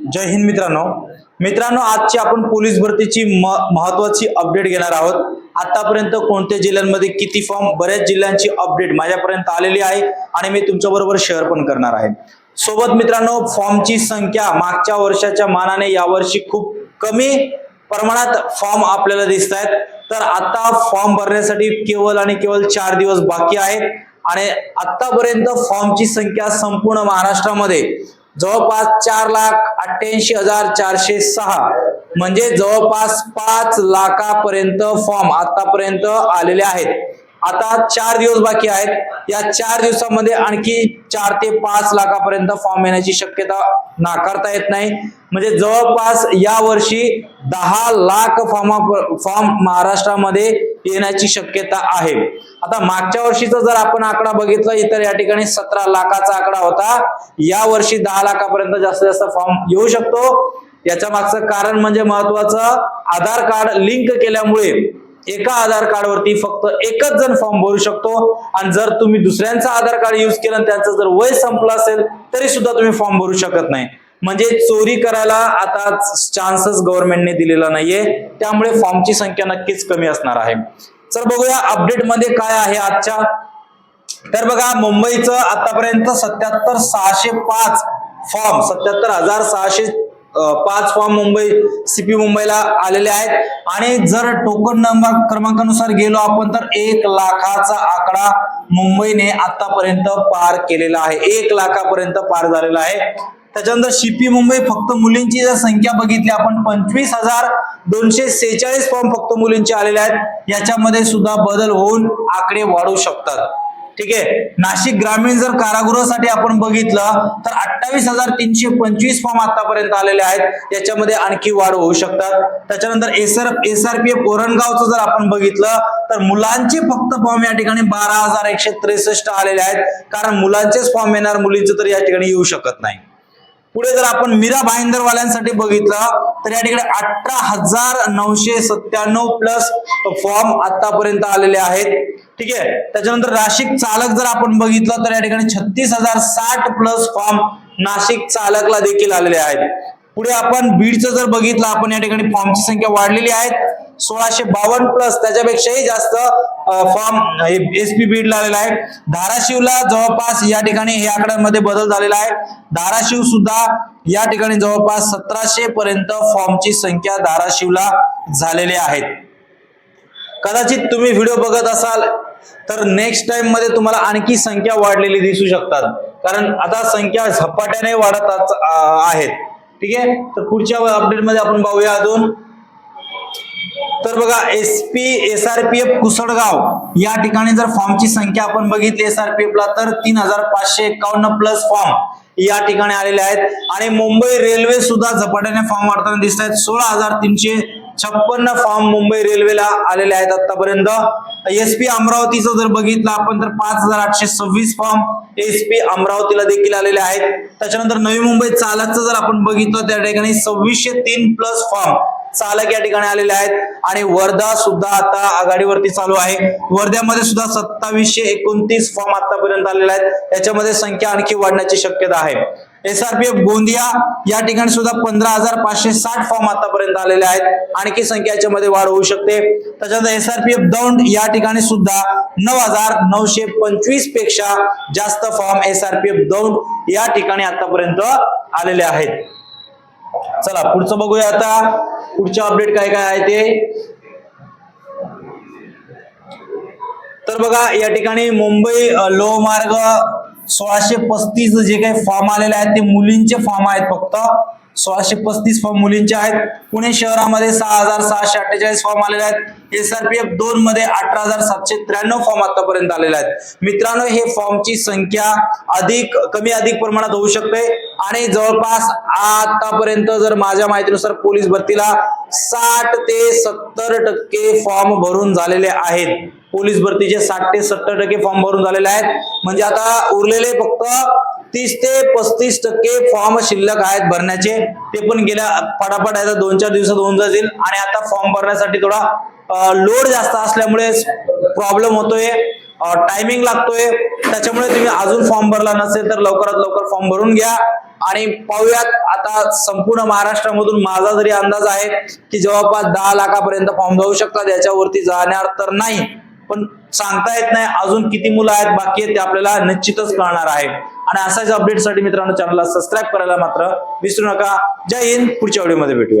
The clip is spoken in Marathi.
जय हिंद मित्रांनो. मित्रांनो आजची आपण पोलीस भरतीची म- महत्वाची अपडेट घेणार आहोत. आतापर्यंत कोणत्या जिल्ह्यांमध्ये किती फॉर्म बऱ्याच जिल्ह्यांची अपडेट माझ्यापर्यंत आलेली आहे आणि मी तुमच्या बरोबर शेअर पण करणार आहे. सोबत मित्रांनो फॉर्मची संख्या मागच्या वर्षाच्या मानाने यावर्षी खूप कमी प्रमाणात फॉर्म आपल्याला दिसत आहेत. तर आता फॉर्म भरण्यासाठी केवळ आणि केवळ चार दिवस बाकी आहेत. आणि आतापर्यंत फॉर्मची संख्या संपूर्ण महाराष्ट्रामध्ये जवळपास चार लाख अठ्ठ्याऐंशी हजार चारशे सहा. म्हणजे जवळपास पाच लाखापर्यंत फॉर्म आतापर्यंत आलेले आहेत. आता चार दिवस बाकी आहेत. या चार दिवसामध्ये आणखी चार ते पाच लाखापर्यंत फॉर्म येण्याची शक्यता नाकारता येत नाही. म्हणजे जवळपास या वर्षी दहा लाख फॉर्म फॉर्म महाराष्ट्रामध्ये येण्याची शक्यता आहे. आता मागच्या वर्षीचा जर आपण आकडा बघितला तर या ठिकाणी सतरा लाखाचा आकडा होता. या वर्षी दहा लाखापर्यंत जास्तीत जास्त फॉर्म येऊ शकतो. याच्या मागचं कारण म्हणजे महत्वाचं आधार कार्ड लिंक केल्यामुळे एका आधार कार्ड वरती फक्त एकच जण फॉर्म भरू शकतो. आणि जर तुम्ही दुसऱ्यांचा आधार कार्ड युज केलं त्यांचं जर वय संपलं असेल तरी सुद्धा तुम्ही फॉर्म भरू शकत नाही. म्हणजे चोरी करायला आता चान्सेस गव्हर्नमेंटने दिलेला नाहीये. त्यामुळे फॉर्मची संख्या नक्कीच कमी असणार आहे. चल बघूया अपडेटमध्ये काय आहे आजच्या. तर बघा मुंबईचं आतापर्यंत सत्याहत्तर सहाशे पाच फॉर्म सत्याहत्तर हजार सहाशे पाच फॉर्म मुंबई सीपी मुंबईला आलेले आहेत. आणि जर टोकन नंबर क्रमांकानुसार गेलो आपण तर एक लाखाचा आकडा मुंबईने आतापर्यंत पार केलेला आहे. एक लाखापर्यंत पार झालेला आहे. त्याच्यानंतर शिपी मुंबई फक्त मुलींची जर संख्या बघितली आपण पंचवीस हजार दोनशे सेहेचाळीस फॉर्म फक्त मुलींचे आलेले आहेत. याच्यामध्ये सुद्धा बदल होऊन आकडे वाढू शकतात. ठीक आहे? नाशिक ग्रामीण जर कारागृहासाठी आपण बघितलं तर अठ्ठावीस हजार तीनशे पंचवीस फॉर्म आतापर्यंत आलेले आहेत. याच्यामध्ये आणखी वाढ होऊ शकतात. त्याच्यानंतर एसआर एसआरपीएफ ओरणगावचं जर आपण बघितलं तर मुलांचे फक्त फॉर्म या ठिकाणी बारा हजार एकशे त्रेसष्ट आलेले आहेत. कारण मुलांचेच फॉर्म येणार मुलींचं तर या ठिकाणी येऊ शकत नाही. पुढे जर आपण मीरा भाईंदरवाल्यांसाठी बघितलं तर या ठिकाणी अठरा हजार नऊशे सत्त्याण्णव प्लस फॉर्म आतापर्यंत आलेले आहेत. ठीक आहे? त्याच्यानंतर नाशिक चालक जर आपण बघितलं तर या ठिकाणी छत्तीस हजार साठ प्लस फॉर्म नाशिक चालकला देखील आलेले आहेत. पुढे आपण बीडचं जर बघितलं आपण या ठिकाणी फॉर्मची संख्या वाढलेली आहे. सोळाशे बावन्न प्लस त्याच्यापेक्षाही जास्त फॉर्म एस पी बीड आलेला आहे. धाराशिवला जवळपास या ठिकाणी हे आकड्यांमध्ये बदल झालेला आहे. धाराशिव सुद्धा या ठिकाणी जवळपास सतराशे पर्यंत फॉर्मची संख्या धाराशिवला झालेली आहेत कदाचित तुम्ही व्हिडिओ बघत असाल तर नेक्स्ट टाइममध्ये तुम्हाला आणखी संख्या वाढलेली दिसू शकतात. कारण आता संख्या झपाट्याने वाढत आहेत. ठीक आहे? तर पुढच्या अपडेटमध्ये आपण पाहूया अजून. तर बघा S P S R P F Kusadgaon या ठिकाणी जर फॉर्मची संख्या आपण बघितली एस आर पी एफ ला तर तीन हजार पाचशे एकावन्न प्लस फॉर्म या ठिकाणी आलेले आहेत. आणि मुंबई रेल्वे सुद्धा झपाट्याने फॉर्म वाढताना दिसत आहेत सोळा हजार तीनशे छप्पन्न फॉर्म मुंबई रेल्वेला आलेले आहेत आतापर्यंत. एस पी अमरावतीचं जर बघितलं आपण तर पाच हजार आठशे सव्वीस फॉर्म एस पी अमरावतीला देखील आलेले आहेत. त्याच्यानंतर नवी मुंबई चालकचं जर आपण बघितलं त्या ठिकाणी सव्वीसशे तीन प्लस फॉर्म चालक या ठिकाणी आलेले आहेत. आणि वर्धा सुद्धा आता आघाडीवरती चालू आहे. वर्ध्यामध्ये सुद्धा सत्तावीसशे एकोणतीस फॉर्म आतापर्यंत आलेले आहेत. याच्यामध्ये संख्या आणखी वाढण्याची शक्यता आहे. एसआरपीएफ गोंदिया या ठिकाणी सुद्धा पंधरा हजार पाचशे साठ फॉर्म आतापर्यंत आलेले आहेत. आणखी संख्या याच्यामध्ये वाढ होऊ शकते. त्याच्यानंतर एसआरपीएफ दौंड या ठिकाणी सुद्धा नऊ हजार नऊशे पंचवीसपेक्षा जास्त फॉर्म एसआरपीएफ दौंड या ठिकाणी आतापर्यंत आलेले आहेत. चला पुढचं बघूया आता. पुढचं अपडेट काय काय आहे ते? तर बघा या ठिकाणी मुंबई लोहमार्ग सोळाशे पस्तीस जे काही फॉर्म आलेले आहेत ते मुलींचे फॉर्म आहेत फक्त. सोळाशे पस्तीस फॉर्म मुलींचे आहेत. पुणे शहरामध्ये सहा हजार सहाशे अठ्ठेचाळीस फॉर्म आलेले आहेत. एसआरपीएफ दोन मध्ये अठरा हजार सातशे त्र्याण्णव फॉर्म आतापर्यंत आलेले आहेत. मित्रांनो हे फॉर्मची संख्या अधिक कमी अधिक प्रमाणात होऊ शकते. आणि जवळपास आतापर्यंत जर माझ्या माहितीनुसार पोलीस भरतीला साठ ते सत्तर टक्के फॉर्म भरून झालेले आहेत. पोलीस भरतीचे साठ ते सत्तर टक्के फॉर्म भरून झालेले आहेत. म्हणजे आता उरलेले फक्त तीस ते पस्तीस टक्के फॉर्म शिल्लक आहेत भरण्याचे. ते पण गेल्या पटापट आहे दोन चार दिवसात होऊन जातील. आणि आता फॉर्म भरण्यासाठी थोडा लोड जास्त असल्यामुळे प्रॉब्लेम होतोय. टायमिंग लागतोय. त्याच्यामुळे तुम्ही अजून फॉर्म भरला नसेल तर लवकरात लवकर फॉर्म भरून घ्या. आणि पाहूयात आता संपूर्ण महाराष्ट्रामधून माझा जरी अंदाज आहे की जवळपास दहा लाखापर्यंत फॉर्म जाऊ शकतात याच्यावरती जाणार तर नाही. पण सांगता येत नाही अजून किती मुलं आहेत बाकी आहेत ते आपल्याला निश्चितच कळणार आहे. आणि असाच अपडेटसाठी मित्रांनो चॅनलला सबस्क्राईब करायला मात्र विसरू नका. जय हिंद पुढच्या व्हिडिओमध्ये भेटूया.